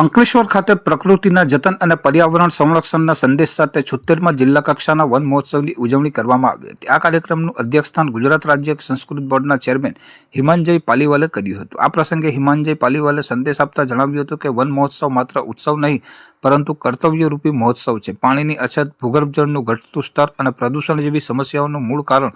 અંકલેશ્વર ખાતે પ્રકૃતિના જતન અને પર્યાવરણ સંરક્ષણના સંદેશ સાથે છોતેરમાં જિલ્લા કક્ષાના વન મહોત્સવની ઉજવણી કરવામાં આવી હતી. આ કાર્યક્રમનું અધ્યક્ષસ્થાન ગુજરાત રાજ્ય સંસ્કૃત બોર્ડના ચેરમેન હિમાંજય પાલીવાલે કર્યું હતું. આ પ્રસંગે હિમાંજય પાલીવાલે સંદેશ આપતા જણાવ્યું હતું કે વન મહોત્સવ માત્ર ઉત્સવ નહીં, પરંતુ કર્તવ્યરૂપી મહોત્સવ છે. પાણીની અછત, ભૂગર્ભજળનું ઘટતું સ્તર અને પ્રદૂષણ જેવી સમસ્યાઓનું મૂળ કારણ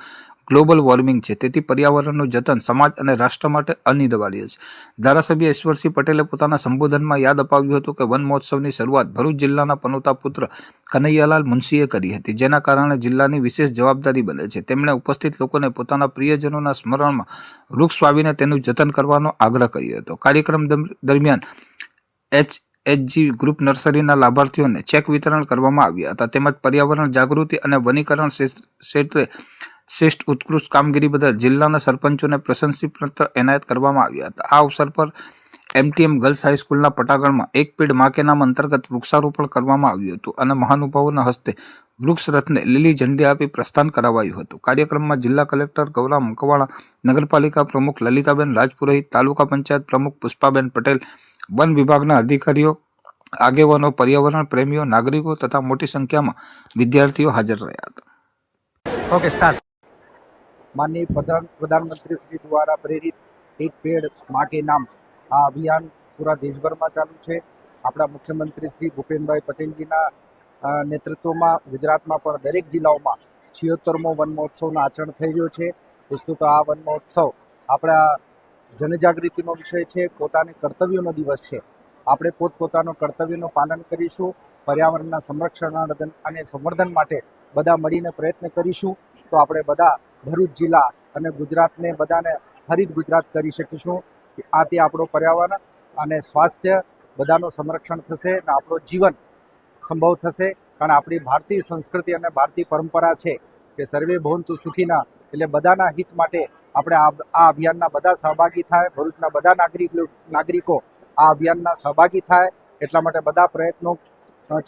ગ્લોબલ વોર્મિંગ છે. તેથી પર્યાવરણનું જતન સમાજ અને રાષ્ટ્ર માટે અનિવાર્ય છે. ધારાસભ્ય ઈશ્વરસિંહ પટેલે પોતાના સંબોધનમાં યાદ અપાવ્યું હતું કે વન મહોત્સવની શરૂઆત ભરૂચ જિલ્લાના પનોતા પુત્ર કનૈયાલાલ મુનશીએ કરી હતી. જેના કારણે જિલ્લાની વિશેષ જવાબદારી બને છે. તેમણે ઉપસ્થિત લોકોને પોતાના પ્રિયજનોના સ્મરણમાં વૃક્ષ વાવીને તેનું જતન કરવાનો આગ્રહ કર્યો હતો. કાર્યક્રમ દરમિયાન એચ, એચજી ગ્રુપ નર્સરીના લાભાર્થીઓને ચેક વિતરણ કરવામાં આવ્યા હતા. તેમજ પર્યાવરણ જાગૃતિ અને વનીકરણ ક્ષેત્રે શ્રેષ્ઠ ઉત્કૃષ્ટ કામગીરી બદલ જિલ્લાના સરપંચોને પ્રશંસીપત્ર એનાયત કરવામાં આવ્યા હતા. આ અવસર પર એમટીએમ ગર્લ્સ હાઈસ્કૂલના પટાગણમાં એક પેડમાં કે નામ અંતર્ગત વૃક્ષારોપણ કરવામાં આવ્યું હતું અને મહાનુભાવોના હસ્તે વૃક્ષ રથને લીલી ઝંડી આપી પ્રસ્થાન કરાવાયું હતું. કાર્યક્રમમાં જિલ્લા કલેક્ટર ગૌરા મકવાણા નગરપાલિકા પ્રમુખ લલિતાબેન રાજપુરોહિત, તાલુકા પંચાયત પ્રમુખ પુષ્પાબેન પટેલ, વન વિભાગના અધિકારીઓ, આગેવાનો, પર્યાવરણ પ્રેમીઓ, નાગરિકો તથા મોટી સંખ્યામાં વિદ્યાર્થીઓ હાજર રહ્યા હતા. ઓકે સ્ટાર્ટ માનનીય પ્રધાન પ્રધાનમંત્રી શ્રી દ્વારા પ્રેરિત એક પેડ માટે નામ આ અભિયાન પૂરા દેશભરમાં ચાલુ છે. આપણા મુખ્યમંત્રી શ્રી ભૂપેન્દ્રભાઈ પટેલજીના નેતૃત્વમાં ગુજરાતમાં પણ દરેક જિલ્લાઓમાં છિયોતરમો વન મહોત્સવનું આચરણ થઈ રહ્યો છે. વસ્તુત આ વન મહોત્સવ આપણા જનજાગૃતિનો વિષય છે, પોતાને કર્તવ્યોનો દિવસ છે. આપણે પોતપોતાનો કર્તવ્યનું પાલન કરીશું, પર્યાવરણના સંરક્ષણ અને સંવર્ધન માટે બધા મળીને પ્રયત્ન કરીશું. તો આપણે બધા ભરૂચ જિલ્લા અને ગુજરાતને બધાને હરિત ગુજરાત કરી શકીશું. આથી આપણું પર્યાવરણ અને સ્વાસ્થ્ય બધાનું સંરક્ષણ થશે અને આપણું જીવન સંભવ થશે. કારણ આપણી ભારતીય સંસ્કૃતિ અને ભારતીય પરંપરા છે કે સર્વે ભવંતુ સુખીના એટલે બધાના હિત માટે આપણે આ આ અભિયાનના બધા સહભાગી થાય. ભરૂચના બધા નાગરિકો નાગરિકો આ અભિયાનના સહભાગી થાય. એટલા માટે બધા પ્રયત્નો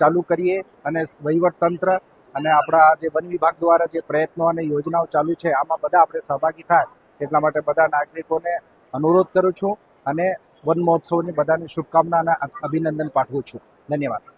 ચાલુ કરીએ અને વહીવટતંત્ર અને આપણા જે વન વિભાગ દ્વારા જે પ્રયત્નો અને યોજનાઓ ચાલુ છે, આમાં બધા આપણે સહભાગી થાય એટલા માટે બધા નાગરિકોને અનુરોધ કરું છું અને વન મહોત્સવની બધાને શુભકામના અને અભિનંદન પાઠવું છું. ધન્યવાદ.